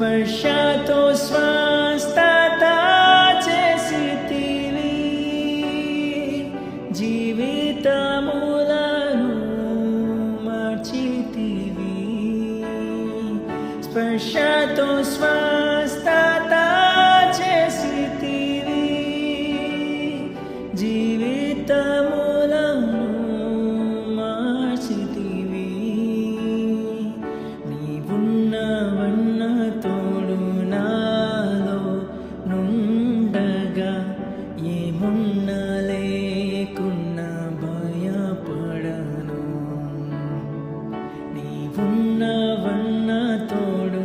स्पर्शतो स्वास्थता स्थितिरि जीवत मूलू मि स्पर्शतो श्वस् ताजे ఉండగా ఏమున్నా లేకున్నా భయపడను. నీవున్నవన్న తోడు